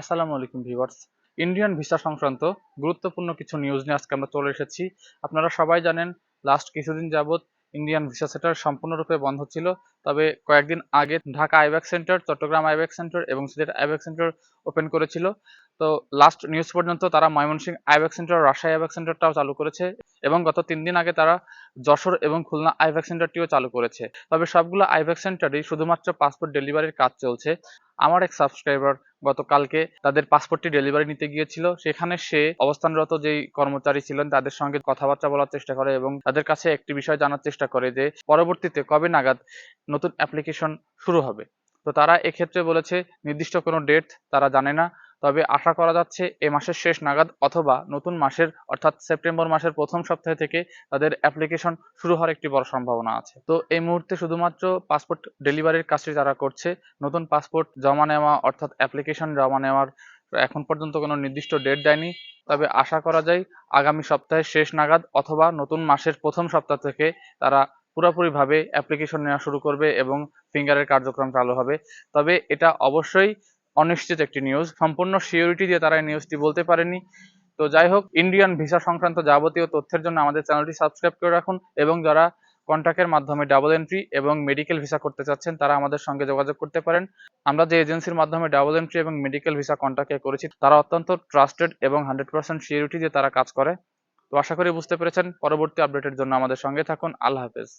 আসসালামু আলাইকুম viewers. Indian visa সংক্রান্ত গুরুত্বপূর্ণ কিছু নিউজ নিয়ে আজকে আমরা চলে এসেছি। আপনারা সবাই জানেন লাস্ট কিছুদিন যাবৎ ইন্ডিয়ান ভিসা সেন্টার সম্পূর্ণরূপে বন্ধ ছিল। তবে কয়েকদিন আগে ঢাকা আইব্যাক সেন্টার, চট্টগ্রাম আইব্যাক সেন্টার এবং সিলেট আইব্যাক সেন্টার ওপেন করেছিল। তো লাস্ট নিউজ পর্যন্ত তারা ময়মনসিংহ আইব্যাক সেন্টার, রাজশাহী আইব্যাক সেন্টারটাও চালু করেছে এবং গত তিন দিন আগে তারা যশোর এবং খুলনা আইব্যাক সেন্টারটিও চালু করেছে। তবে সবগুলো আইব্যাক সেন্টারই শুধুমাত্র পাসপোর্ট ডেলিভারির কাজ চলছে। আমার এক সাবস্ক্রাইবার গতকালকে তাদের পাসপোর্টটি ডেলিভারি নিতে গিয়েছিল। সেখানে সে অবস্থানরত যেই কর্মচারী ছিলেন, তাদের সঙ্গে কথাবার্তা বলার চেষ্টা করে এবং তাদের কাছে একটি বিষয় জানার চেষ্টা করে যে, পরবর্তীতে কবে নাগাদ নতুন অ্যাপ্লিকেশন শুরু হবে? তো তারা এক্ষেত্রে বলেছে, নির্দিষ্ট কোনো ডেট তারা জানে না। তবে আশা করা যাচ্ছে এ মাসের শেষ নাগাদ অথবা নতুন মাসের, অর্থাৎ সেপ্টেম্বর মাসের প্রথম সপ্তাহ থেকে তাদের অ্যাপ্লিকেশন শুরু হওয়ার একটি বড় সম্ভাবনা আছে। তো এই মুহূর্তে শুধুমাত্র পাসপোর্ট ডেলিভারির কাজটি তারা করছে। নতুন পাসপোর্ট জমা নেওয়া, অর্থাৎ অ্যাপ্লিকেশন জমা নেওয়ার এখন পর্যন্ত কোনো নির্দিষ্ট ডেট দেয়নি। তবে আশা করা যায় আগামী সপ্তাহের শেষ নাগাদ অথবা নতুন মাসের প্রথম সপ্তাহ থেকে তারা পুরোপুরিভাবে অ্যাপ্লিকেশন নেওয়া শুরু করবে এবং ফিঙ্গারের কার্যক্রম চালু হবে। তবে এটা অবশ্যই অনিশ্চিত একটি নিউজ সম্পূর্ণ সিওরিটি দিয়ে তারা এই নিউজটি বলতে পারেনি। তো যাই হোক ইন্ডিয়ান ভিসা সংক্রান্ত যাবতীয় তথ্যের জন্য আমাদের চ্যানেলটি সাবস্ক্রাইব করে রাখুন এবং যারা কন্ট্যাক্টের মাধ্যমে ডাবল এন্ট্রি এবং মেডিকেল ভিসা করতে চাচ্ছেন, তারা আমাদের সঙ্গে যোগাযোগ করতে পারেন। আমরা যে এজেন্সির মাধ্যমে ডাবল এন্ট্রি এবং মেডিকেল ভিসা কন্ট্যাক্টে করেছি, তারা অত্যন্ত ট্রাস্টেড এবং হান্ড্রেড পার্সেন্ট সিওরিটি দিয়ে তারা কাজ করে। তো আশা করি বুঝতে পেরেছেন। পরবর্তী আপডেটের জন্য আমাদের সঙ্গে থাকুন। আল্লাহ হাফেজ।